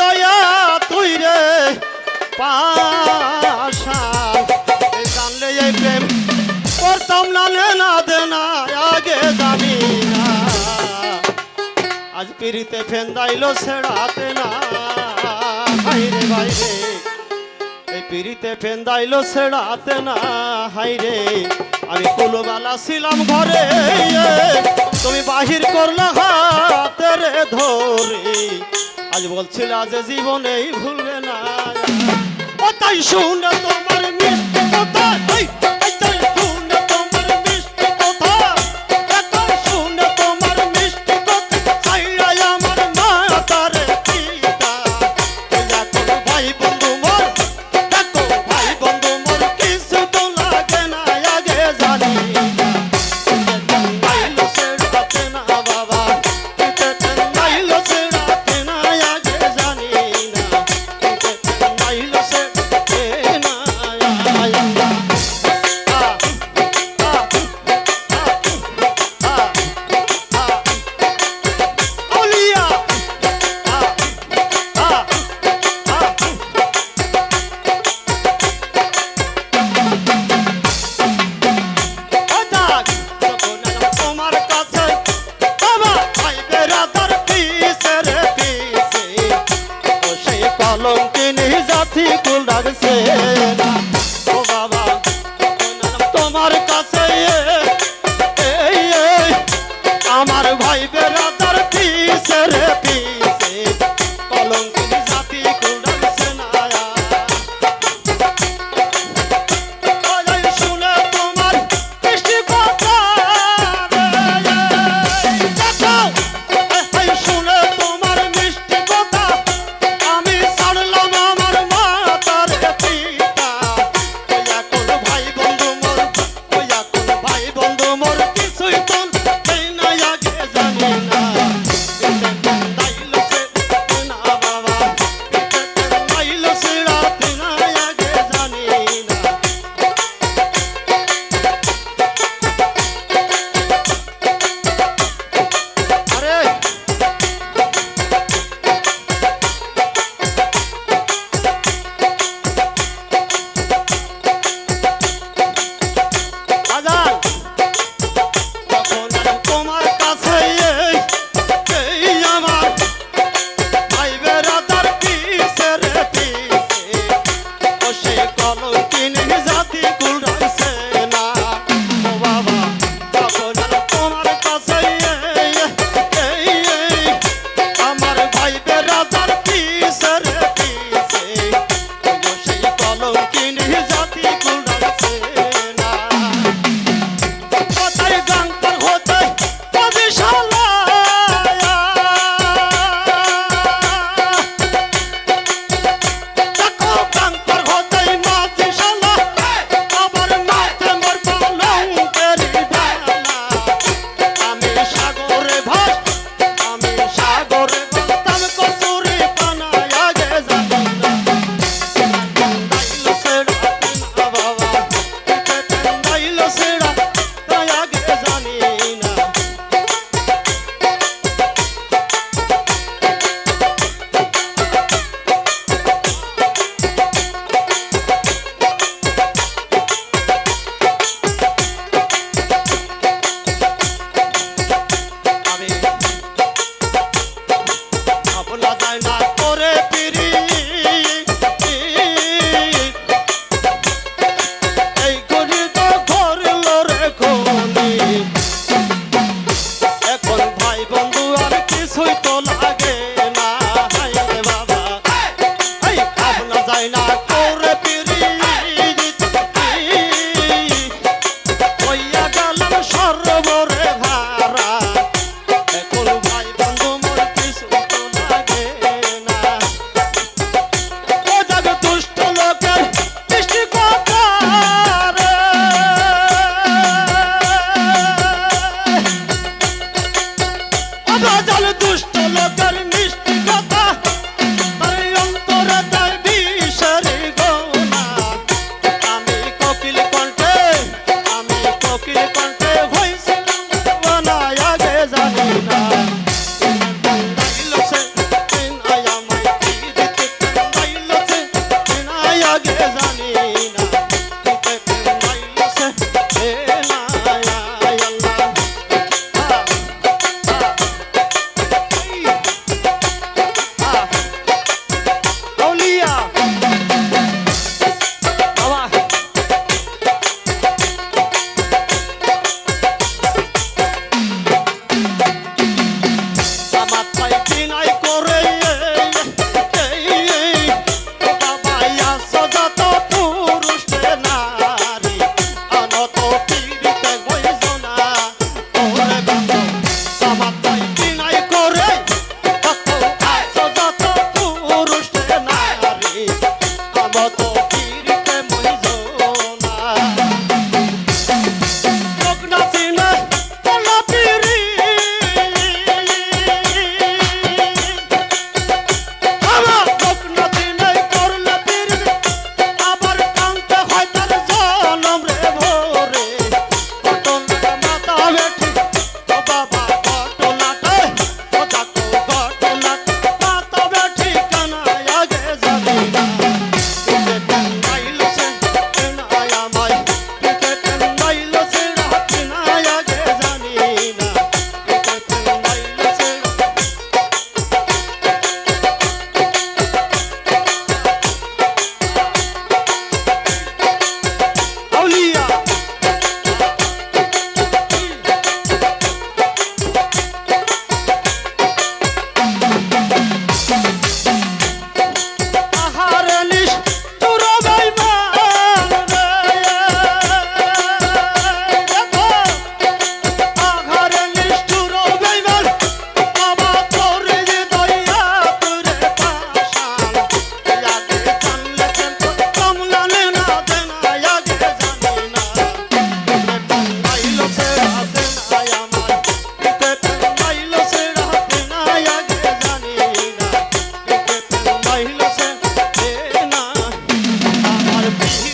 দয়া তুই রে পাশা। জানলে এই প্রেম করতাম না না আগে জানি আজ পিড়িতে ফেন্দাইলো সেড়াতে না। হাইরে বাইরে এই পিড়িতে ফেন্দাইলো সেড়াতে না। হাইরে আমি কুলবালা ছিলাম ঘরে। তুমি বাহির করলা হাতে রে ধরে। আজ বলছিল আজ জীবনেই ভুলবে না। ও তাই শুনে তোমার মিথ্যে কথা কিছুই তো গজল দুষ্ট লোকের নিষ্ঠ to be.